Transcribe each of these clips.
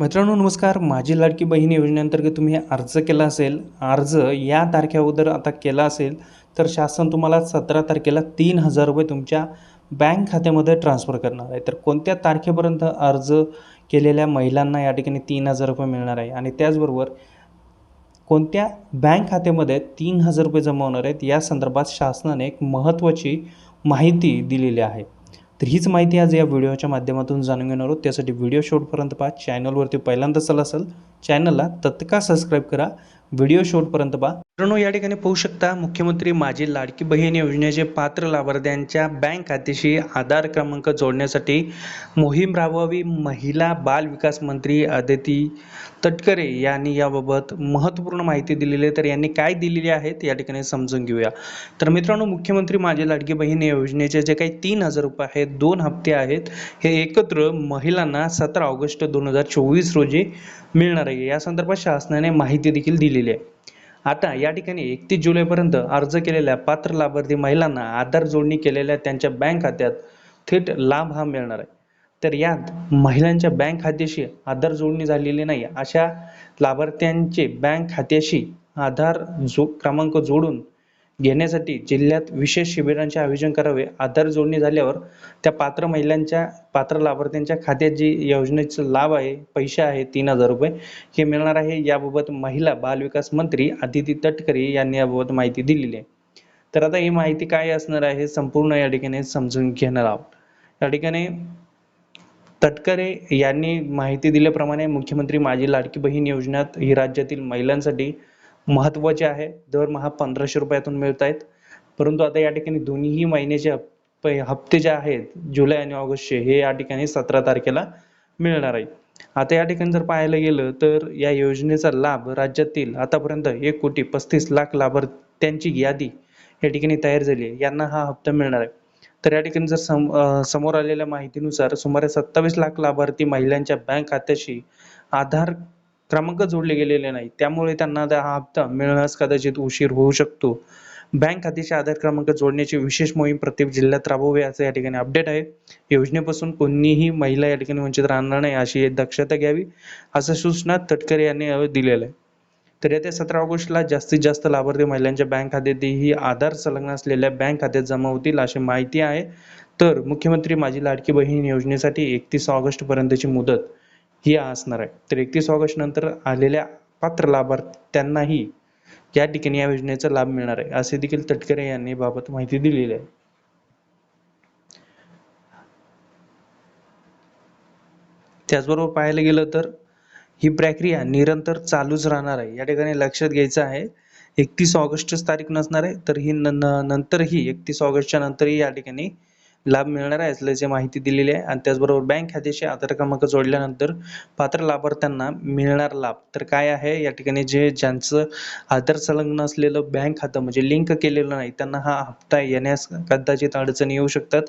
मित्रांनो नमस्कार. माझी लाडकी बहीण योजनेअंतर्गत तुम्ही अर्ज केला असेल अर्ज या तारखे अगोदर आता केला असेल तर शासन तुम्हाला सतरा तारखेला तीन हजार रुपये तुमच्या बँक खात्यामध्ये ट्रान्सफर करणार आहे. तर कोणत्या तारखेपर्यंत अर्ज केलेल्या महिलांना या ठिकाणी तीन हजार रुपये मिळणार आहे? आणि त्याचबरोबर कोणत्या बँक खात्यामध्ये तीन हजार रुपये जमा होणार आहेत? या संदर्भात शासनाने एक महत्त्वाची माहिती दिलेली आहे. तर हीच माहिती आज या व्हिडिओच्या माध्यमातून जाणून घेणार आहोत. त्यासाठी व्हिडिओ शेवटपर्यंत पहा. चॅनलवरती पहिल्यांदा चला असेल चॅनलला तत्काळ सबस्क्राईब करा. व्हिडिओ शेवटपर्यंत पहा. मित्रांनो या ठिकाणी पाहू शकता मुख्यमंत्री माझी लाडकी बहीण योजनेचे पात्र लाभार्थ्यांच्या बँक खात्याशी आधार क्रमांक जोडण्यासाठी मोहीम राबवावी. महिला बाल विकास मंत्री अदिती तटकरे यांनी याबाबत महत्त्वपूर्ण माहिती दिलेली आहे. तर यांनी काय दिलेली आहे ते या ठिकाणी समजून घेऊया. तर मित्रांनो मुख्यमंत्री माझी लाडकी बहीण योजनेचे जे काही तीन हजार रुपये आहेत दोन हप्ते आहेत हे एकत्र महिलांना सतरा ऑगस्ट दोन हजार चोवीस रोजी मिळणार आहे. या संदर्भात शासनाने माहिती देखील दिलेली आहे. आता या ठिकाणी एकतीस जुलैपर्यंत अर्ज केलेल्या पात्र लाभार्थी महिलांना आधार जोडणी केलेल्या त्यांच्या बँक खात्यात थेट लाभ हा मिळणार आहे. तर यात महिलांच्या बँक खात्याशी आधार जोडणी झालेली नाही अशा लाभार्थ्यांचे बँक खात्याशी आधार जो क्रमांक जोडून घेण्यासाठी जिल्ह्यात विशेष शिबिरांचे आयोजन करावे. आधार जोडणी झाल्यावर त्या पात्र महिलांच्या पात्र लाभार्थ्यांच्या खात्यात जी योजनेचा लाभ आहे पैसे आहे तीन हजार रुपये हे मिळणार आहे. याबाबत महिला बाल विकास मंत्री अदिती तटकरे यांनी याबाबत माहिती दिलेली आहे. तर आता ही माहिती काय असणार आहे संपूर्ण या ठिकाणी समजून घेणार आहोत. या ठिकाणी तटकरे यांनी माहिती दिल्याप्रमाणे मुख्यमंत्री माझी लाडकी बहीण योजनेत ही राज्यातील महिलांसाठी महत्त्वाचे आहे. दरमहा पंधराशे रुपयातून मिळत आहेत परंतु आता या ठिकाणी दोन्हीही महिन्याचे हप्ते जे आहेत जुलै आणि ऑगस्टचे हे या ठिकाणी सतरा तारखेला मिळणार आहे आता या ठिकाणी जर पाहायला गेलं तर या योजनेचा लाभ राज्यातील आतापर्यंत एक कोटी पस्तीस लाख लाभार्थ्यांची यादी या ठिकाणी तयार झाली आहे. यांना हा हप्ता मिळणार आहे. तर या ठिकाणी जर सम समोर आलेल्या माहितीनुसार सुमारे सत्तावीस लाख लाभार्थी महिलांच्या बँक खात्याशी आधार क्रमांक जोडले गेलेले नाही. त्यामुळे त्यांना हा हप्ता मिळण्यास कदाचित उशीर होऊ शकतो. बँक खात्याचे आधार क्रमांक जोडण्याची विशेष मोहीम प्रत्येक जिल्ह्यात राबवावी असं या ठिकाणी अपडेट आहे. योजनेपासून कोणीही महिला या ठिकाणी वंचित राहणार नाही अशी दक्षता घ्यावी असं सूचना तटकरे यांनी दिलेलं आहे. तर येत्या सतरा ऑगस्टला जास्तीत जास्त लाभार्थी महिलांच्या बँक खात्यातही आधार संलग्न असलेल्या बँक खात्यात जमा होतील अशी माहिती आहे. तर मुख्यमंत्री माझी लाडकी बहीण योजनेसाठी एकतीस ऑगस्ट पर्यंतची मुदत ही असणार आहे. तर एकतीस ऑगस्ट नंतर आलेल्या पात्र लाभार्थ्यांनाही या ठिकाणी या योजनेचा लाभ मिळणार आहे. असे देखील तटकरे यांनी बाबत माहिती दिलेली आहे. त्याचबरोबर पाहायला गेलं तर ही प्रक्रिया निरंतर चालूच राहणार आहे. या ठिकाणी लक्षात घ्यायचं आहे एकतीस ऑगस्टच तारीख नसणार आहे तर ही न- न- नंतरही एकतीस ऑगस्टच्या नंतरही या ठिकाणी लाभ मिळणार आहे असल्याची माहिती दिलेली आहे. आणि त्याचबरोबर बँक खात्याशी आधार क्रमांक जोडल्यानंतर पात्र लाभार्थ्यांना मिळणार लाभ. तर काय आहे? या ठिकाणी जे ज्यांचं आधार संलग्न असलेलं बँक खातं म्हणजे लिंक केलेलं नाही त्यांना हा हप्ता येण्यास कदाचित अडचणी येऊ शकतात.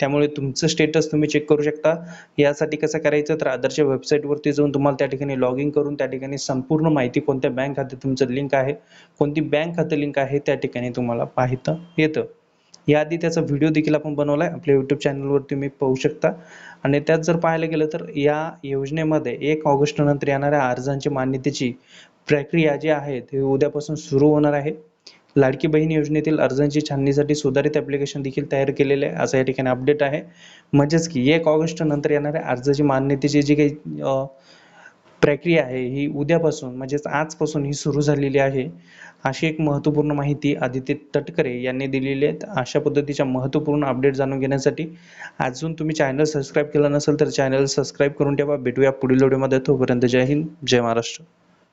त्यामुळे तुमचं स्टेटस तुम्ही चेक करू शकता. यासाठी कसं करायचं? तर आधारच्या वेबसाईटवरती जाऊन तुम्हाला त्या ठिकाणी लॉग इन करून त्या ठिकाणी संपूर्ण माहिती कोणत्या बँक खात्यात तुमचं लिंक आहे कोणती बँक खातं लिंक आहे त्या ठिकाणी तुम्हाला पाहता येतं. याआधी त्याचा व्हिडिओ देखील आपण बनवला आहे आपल्या यूट्यूब चॅनलवर तुम्ही पाहू शकता. आणि त्यात जर पाहायला गेलं तर या योजनेमध्ये एक ऑगस्ट नंतर येणाऱ्या अर्जांची मान्यतेची प्रक्रिया जी आहे ती उद्यापासून सुरू होणार आहे. लाडकी बहीण योजनेतील अर्जांची छाननीसाठी सुधारित ॲप्लिकेशन देखील तयार केलेले आहे. असं या ठिकाणी अपडेट आहे. म्हणजेच की एक ऑगस्ट नंतर येणाऱ्या अर्जाची मान्यतेची जी काही प्रक्रिया आहे ही उद्यापासून म्हणजेच आजपासून ही सुरू झालेली आहे. अशी एक महत्त्वपूर्ण माहिती आदित्य तटकरे यांनी दिलेली आहेत अशा पद्धतीच्या महत्त्वपूर्ण अपडेट जाणून घेण्यासाठी अजून तुम्ही चॅनल सबस्क्राईब केलं नसेल तर चॅनल सबस्क्राईब करून ठेवा. भेटूया पुढील व्हिडिओमध्ये तोपर्यंत जय हिंद जय महाराष्ट्र.